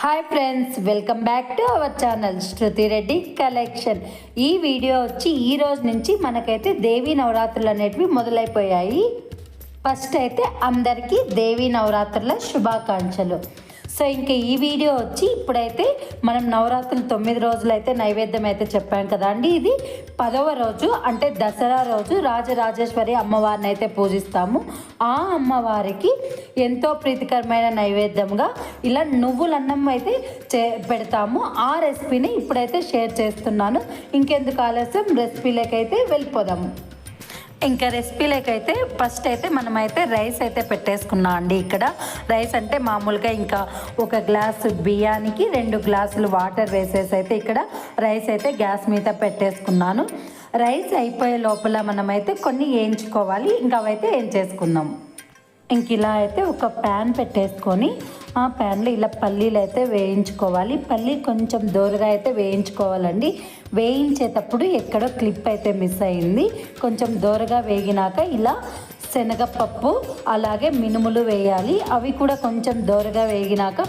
Hi friends welcome back to our channel Shruti Reddy collection ఈ video వచ్చి ఈ రోజు నుంచి మనకైతే దేవీ నవరాత్రులు అనేటివి మొదలైపోయాయి. ఫస్ట్ అయితే అందరికీ దేవీ నవరాత్రుల శుభాకాంక్షలు. సో ఇంకా ఈ వీడియో వచ్చి ఇప్పుడైతే మనం నవరాత్రులు తొమ్మిది రోజులు అయితే నైవేద్యం అయితే చెప్పాం కదా అండి. ఇది పదవ రోజు అంటే దసరా రోజు రాజరాజేశ్వరి అమ్మవారిని అయితే పూజిస్తాము. ఆ అమ్మవారికి ఎంతో ప్రీతికరమైన నైవేద్యంగా ఇలా నువ్వులన్నం అయితే చే పెడతాము. ఆ రెసిపీని ఇప్పుడైతే షేర్ చేస్తున్నాను. ఇంకెందుకు ఆలస్యం? రెసిపీలకైతే వెళ్ళిపోదాము. ఇంకా రెసిపీలకైతే ఫస్ట్ అయితే మనమైతే రైస్ అయితే పెట్టేసుకున్నాం అండి ఇక్కడ. రైస్ అంటే మామూలుగా ఇంకా ఒక గ్లాసు బియ్యానికి రెండు గ్లాసులు వాటర్ వేసేసి అయితే ఇక్కడ రైస్ అయితే గ్యాస్ మీద పెట్టేసుకున్నాను. రైస్ అయిపోయే లోపల మనమైతే కొన్ని వేయించుకోవాలి. ఇంకా అవైతే ఏం చేసుకుందాం. ఇంక ఇలా అయితే ఒక ప్యాన్ పెట్టేసుకొని ఆ ప్యాన్లో ఇలా పల్లీలు అయితే వేయించుకోవాలి. పల్లీ కొంచెం దూరగా అయితే వేయించుకోవాలండి. వేయించేటప్పుడు ఎక్కడో క్లిప్ అయితే మిస్ అయింది. కొంచెం దూరగా వేగినాక ఇలా శనగపప్పు అలాగే మినుములు వేయాలి. అవి కూడా కొంచెం దోరగా వేగినాక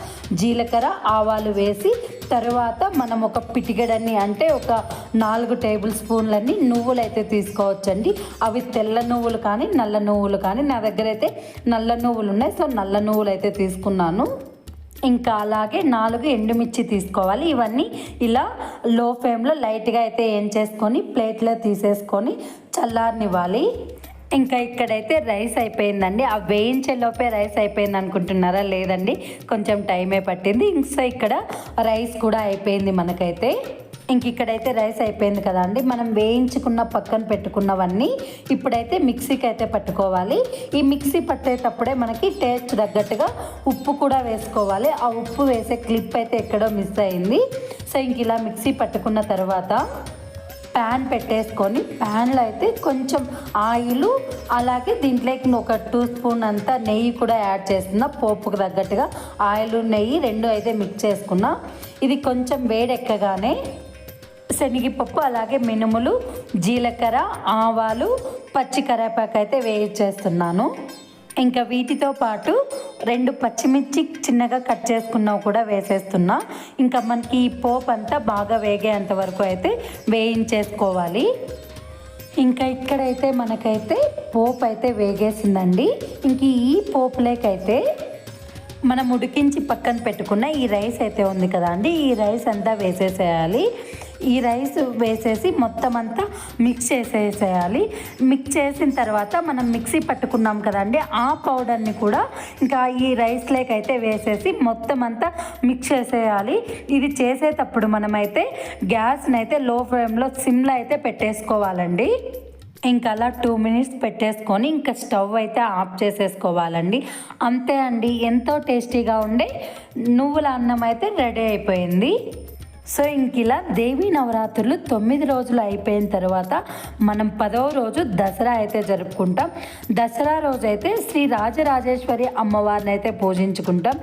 జీలకర్ర ఆవాలు వేసి తర్వాత మనం ఒక పిటికెడన్ని అంటే ఒక నాలుగు టేబుల్ స్పూన్లన్నీ నువ్వులు అయితే తీసుకోవచ్చండి. అవి తెల్ల నువ్వులు కానీ నల్ల నువ్వులు కానీ నా దగ్గర అయితే నల్ల నువ్వులు ఉన్నాయి. సో నల్ల నువ్వులు అయితే తీసుకున్నాను. ఇంకా అలాగే నాలుగు ఎండుమిర్చి తీసుకోవాలి. ఇవన్నీ ఇలా లో ఫ్లేమ్లో లైట్గా అయితే ఏం చేసుకొని ప్లేట్లో తీసేసుకొని చల్లారనివ్వాలి. ఇంకా ఇక్కడైతే రైస్ అయిపోయిందండి. ఆ వేయించేలోపే రైస్ అయిపోయింది అనుకుంటున్నారా? లేదండి. కొంచెం టైమే పట్టింది. ఇంకా ఇక్కడ రైస్ కూడా అయిపోయింది మనకైతే. ఇంక ఇక్కడైతే రైస్ అయిపోయింది కదా అండి. మనం వేయించుకున్న పక్కన పెట్టుకున్నవన్నీ ఇప్పుడైతే మిక్సీకి అయితే పట్టుకోవాలి. ఈ మిక్సీ పట్టేటప్పుడే మనకి టేస్ట్ తగ్గట్టుగా ఉప్పు కూడా వేసుకోవాలి. ఆ ఉప్పు వేసే క్లిప్ అయితే ఎక్కడో మిస్ అయింది. సో ఇంక ఇలా మిక్సీ పట్టుకున్న తర్వాత ప్యాన్ పెట్టేసుకొని ప్యాన్లో అయితే కొంచెం ఆయిల్ అలాగే దీంట్లోకి ఒక టూ స్పూన్ అంతా నెయ్యి కూడా యాడ్ చేస్తున్నా పోపుకు తగ్గట్టుగా. ఆయిల్ నెయ్యి రెండు అయితే మిక్స్ చేసుకున్నా. ఇది కొంచెం వేడెక్కగానే శనగపప్పు అలాగే మినుములు జీలకర్ర ఆవాలు పచ్చి కరేపాకు అయితే వేయించేస్తున్నాను. ఇంకా వీటితో పాటు రెండు పచ్చిమిర్చి చిన్నగా కట్ చేసుకున్నవి కూడా వేసేస్తున్నా. ఇంకా మనకి ఈ పోపు అంతా బాగా వేగేంత వరకు అయితే వేయించేసుకోవాలి. ఇంకా ఇక్కడైతే మనకైతే పోపు అయితే వేగేసిందండి. ఇంక ఈ పోపులేకైతే మనం ఉడికించి పక్కన పెట్టుకున్న ఈ రైస్ అయితే ఉంది కదా అండి ఈ రైస్ అంతా వేసేసేయాలి. ఈ రైస్ వేసేసి మొత్తం అంతా మిక్స్ చేసేసేయాలి. మిక్స్ చేసిన తర్వాత మనం మిక్సీ పట్టుకున్నాం కదండి ఆ పౌడర్ని కూడా ఇంకా ఈ రైస్ అయితే వేసేసి మొత్తం అంతా మిక్స్ చేసేయాలి. ఇది చేసేటప్పుడు మనమైతే గ్యాస్ని అయితే లో ఫ్లేమ్లో సిమ్లో అయితే పెట్టేసుకోవాలండి. ఇంకా అలా టూ మినిట్స్ పెట్టేసుకొని ఇంకా స్టవ్ అయితే ఆఫ్ చేసేసుకోవాలండి. అంతే అండి ఎంతో టేస్టీగా ఉండే నువ్వుల అన్నం అయితే రెడీ అయిపోయింది. సో ఇంక ఇలా దేవీ నవరాత్రులు తొమ్మిది రోజులు అయిపోయిన తర్వాత మనం పదవ రోజు దసరా అయితే జరుపుకుంటాం. దసరా రోజు అయితే శ్రీ రాజరాజేశ్వరి అమ్మవారిని అయితే పూజించుకుంటాం.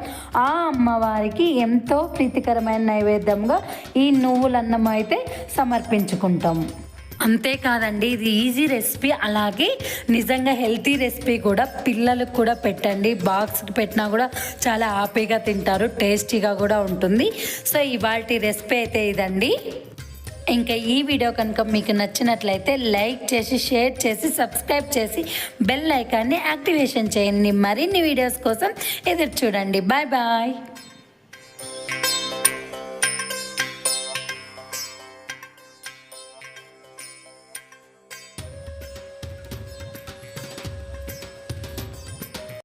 ఆ అమ్మవారికి ఎంతో ప్రీతికరమైన నైవేద్యంగా ఈ నువ్వులన్నం అయితే సమర్పించుకుంటాం. అంతేకాదండి ఇది ఈజీ రెసిపీ అలాగే నిజంగా హెల్తీ రెసిపీ కూడా పిల్లలకు కూడా పెట్టండి. బాక్స్ పెట్టినా కూడా చాలా హ్యాపీగా తింటారు టేస్టీగా కూడా ఉంటుంది. సో ఇవాళ రెసిపీ అయితే ఇదండి. ఇంకా ఈ వీడియో కనుక మీకు నచ్చినట్లయితే లైక్ చేసి షేర్ చేసి సబ్స్క్రైబ్ చేసి బెల్ ఐకాన్ని యాక్టివేషన్ చేయండి. మరిన్ని వీడియోస్ కోసం ఎదురు చూడండి. Bye bye